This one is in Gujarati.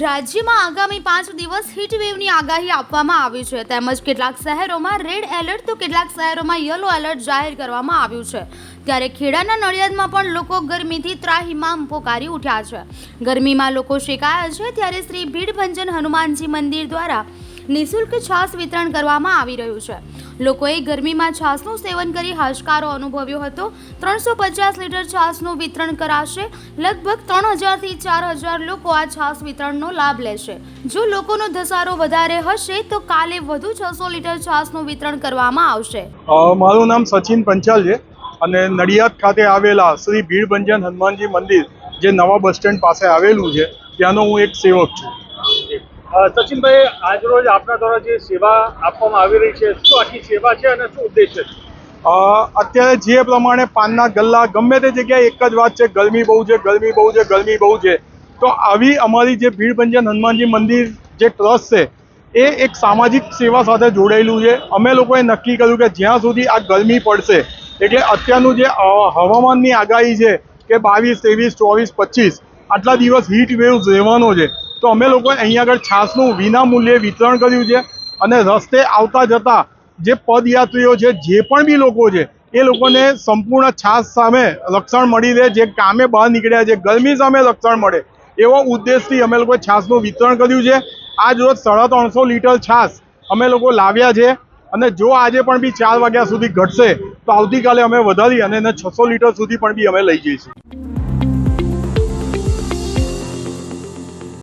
રાજ્યમાં આગામી પાંચ દિવસ હીટ વેવની આગાહી આપવામાં આવી છે. તેમજ કેટલાક શહેરોમાં રેડ એલર્ટ તો કેટલાક શહેરોમાં યલો એલર્ટ જાહેર કરવામાં આવ્યું છે. ત્યારે ખેડાના નડિયાદમાં પણ લોકો ગરમીથી ત્રાહિમામ પોકારી ઉઠ્યા છે. ગરમીમાં લોકો શેકાયા છે ત્યારે શ્રી ભીડભંજન હનુમાનજી મંદિર દ્વારા નિઃશુલ્ક છાશ વિતરણ કરવામાં આવી રહ્યું છે. લોકોએ ગરમીમાં છાશનું સેવન કરી હાશકારો અનુભવ્યો હતો. ત્રણસો પચાસ લીટર છાશનું વિતરણ કરાશે. લગભગ ત્રણ હજારથી ચાર હજાર લોકો આ છાશ વિતરણનો લાભ લેશે. જો લોકોનો ધસારો વધારે હશે, તો કાલે વધુ છસો લીટર છાશનું વિતરણ કરવામાં આવશે. મારું નામ સચિન પંચાલ છે અને નડિયાદ ખાતે આવેલા શ્રી ભીડભંજન હનુમાનજી મંદિર, જે નવા બસ સ્ટેન્ડ પાસે આવેલું છે, ત્યાંનો હું એક સેવક છું. સચિનભાઈ આજરોજ આપના દ્વારા જે સેવા આપવામાં આવી રહી છે, શું આખી સેવા છે અને શું ઉદ્દેશ્ય છે? અત્યારે જે પ્રમાણે પાનના ગલ્લા, ગમે તે જગ્યાએ એક જ વાત છે, ગરમી બહુ છે, ગરમી બહુ છે, ગરમી બહુ છે, તો આવી અમારી જે ભીડભંજન હનુમાનજી મંદિર જે ટ્રસ્ટ છે, એ એક સામાજિક સેવા સાથે જોડાયેલું છે. અમે લોકોએ નક્કી કર્યું કે જ્યાં સુધી આ ગરમી પડશે, એટલે અત્યારનું જે હવામાનની આગાહી છે કે બાવીસ, ત્રેવીસ, ચોવીસ, પચીસ, આટલા દિવસ હીટ વેવ રહેવાનો છે. તો અમે લોકોએ અહીંયા આગળ છાસનું વિનામૂલ્યે વિતરણ કર્યું છે અને રસ્તે આવતા જતા જે પદયાત્રીઓ છે, જે પણ બી લોકો છે, એ લોકોને સંપૂર્ણ છાસ સામે રક્ષણ મળી રહે, જે કામે બહાર નીકળ્યા છે, ગરમી સામે રક્ષણ મળે, એવો ઉદ્દેશથી અમે લોકોએ છાસનું વિતરણ કર્યું છે. આજ રોજ સાડા ત્રણસો લીટર છાસ અમે લોકો લાવ્યા છે અને જો આજે પણ બી ચાર વાગ્યા સુધી ઘટશે, તો આવતીકાલે અમે વધારી અને એને છસો લીટર સુધી પણ બી અમે લઈ જઈશું.